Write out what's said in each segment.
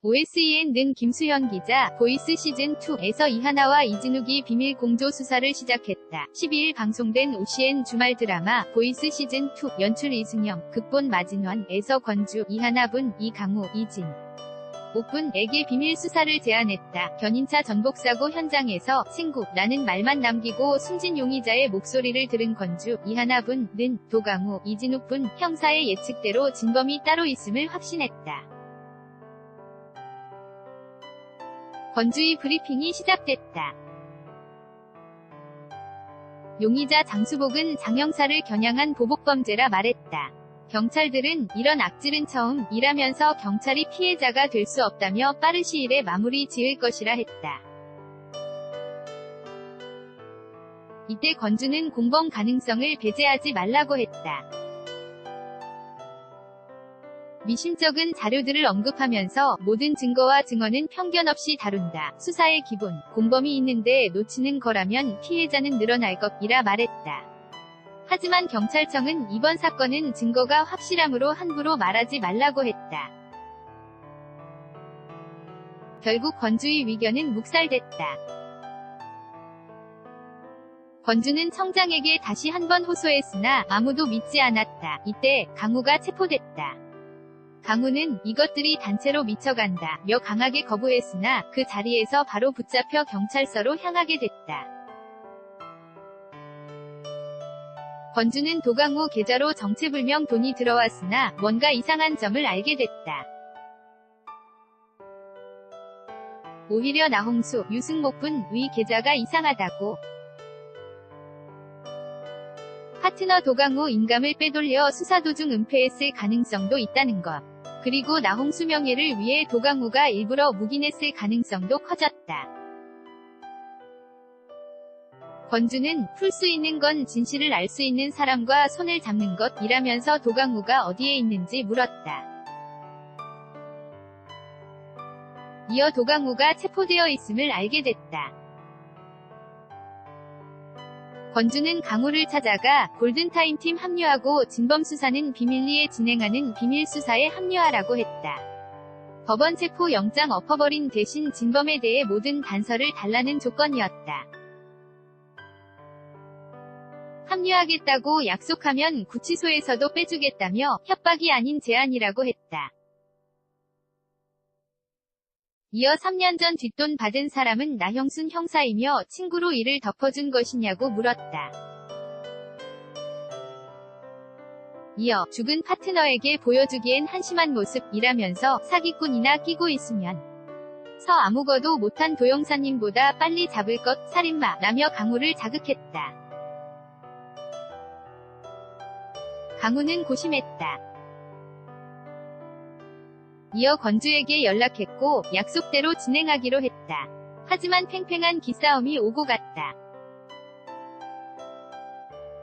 OSEN는 김수현 기자, 보이스 시즌2에서 이하나와 이진욱이 비밀 공조 수사를 시작했다. 12일 방송된 OCN 주말 드라마 보이스 시즌2 연출 이승영, 극본 마진원에서 권주, 이하나분, 이강우, 이진. 옥분에게 비밀 수사를 제안했다. 견인차 전복사고 현장에서 친구 라는 말만 남기고 숨진 용의자의 목소리를 들은 권주, 이하나분는 도강우, 이진욱분 형사의 예측대로 진범이 따로 있음을 확신했다. 권주의 브리핑이 시작됐다. 용의자 장수복은 장영사를 겨냥한 보복범죄라 말했다. 경찰들은 이런 악질은 처음 일하면서 경찰이 피해자가 될 수 없다며 빠른 시일에 마무리 지을 것이라 했다. 이때 권주는 공범 가능성을 배제하지 말라고 했다. 미심쩍은 자료들을 언급하면서 모든 증거와 증언은 편견 없이 다룬다. 수사의 기본, 공범이 있는데 놓치는 거라면 피해자는 늘어날 것이라 말했다. 하지만 경찰청은 이번 사건은 증거가 확실함으로 함부로 말하지 말라고 했다. 결국 권주의 위견은 묵살됐다. 권주는 청장에게 다시 한 번 호소했으나 아무도 믿지 않았다. 이때 강우가 체포됐다. 강우는 이것들이 단체로 미쳐간다 며 강하게 거부했으나 그 자리에서 바로 붙잡혀 경찰서로 향하게 됐다. 권주는 도강우 계좌로 정체불명 돈이 들어왔으나 뭔가 이상한 점을 알게 됐다. 오히려 나홍수, 유승목분의 계좌가 이상하다고 파트너 도강우 인감을 빼돌려 수사 도중 은폐했을 가능성도 있다는 것. 그리고 나홍수 명예를 위해 도강우가 일부러 묵인했을 가능성도 커졌다. 권주는 풀 수 있는 건 진실을 알 수 있는 사람과 손을 잡는 것이라면서 도강우가 어디에 있는지 물었다. 이어 도강우가 체포되어 있음을 알게 됐다. 권주는 강우를 찾아가 골든타임 팀 합류하고 진범수사는 비밀리에 진행하는 비밀수사에 합류하라고 했다. 법원 체포 영장 엎어버린 대신 진범에 대해 모든 단서를 달라는 조건이었다. 합류하겠다고 약속하면 구치소에서도 빼주겠다며 협박이 아닌 제안이라고 했다. 이어 3년 전 뒷돈 받은 사람은 나형순 형사이며 친구로 이를 덮어준 것이냐고 물었다. 이어 죽은 파트너에게 보여주기엔 한심한 모습이라면서 사기꾼이나 끼고 있으면 서 아무것도 못한 도영사님보다 빨리 잡을 것 살인마 라며 강우를 자극했다. 강우는 고심했다. 이어 권주에게 연락했고 약속대로 진행하기로 했다. 하지만 팽팽한 기싸움이 오고 갔다.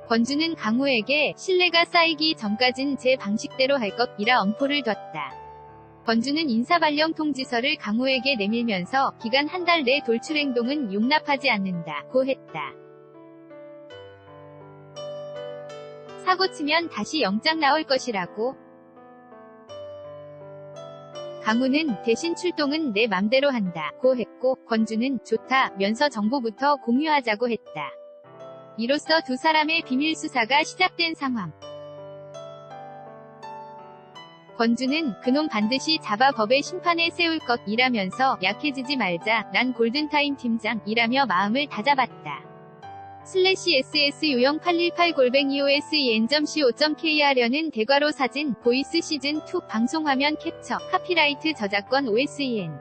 권주는 강우에게 신뢰가 쌓이기 전까진 제 방식대로 할 것이라 엄포를 뒀다. 권주는 인사발령 통지서를 강우에게 내밀면서 기간 한 달 내 돌출 행동은 용납하지 않는다고 했다. 사고 치면 다시 영장 나올 것이라고 강우는 대신 출동은 내 맘대로 한다 고 했고 권주는 좋다 면서 정보부터 공유하자고 했다. 이로써 두 사람의 비밀 수사가 시작된 상황. 권주는 그놈 반드시 잡아 법의 심판에 세울 것이라면서 약해지지 말자 난 골든타임 팀장이라며 마음을 다잡았다. 슬래시 ss 요영 818 골뱅이 osen.co.kr려는 대괄호 사진 보이스 시즌2 방송화면 캡처 카피라이트 저작권 OSEN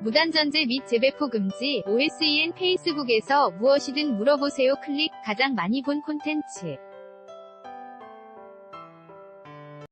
무단전제 및 재배포 금지 OSEN 페이스북에서 무엇이든 물어보세요 클릭 가장 많이 본 콘텐츠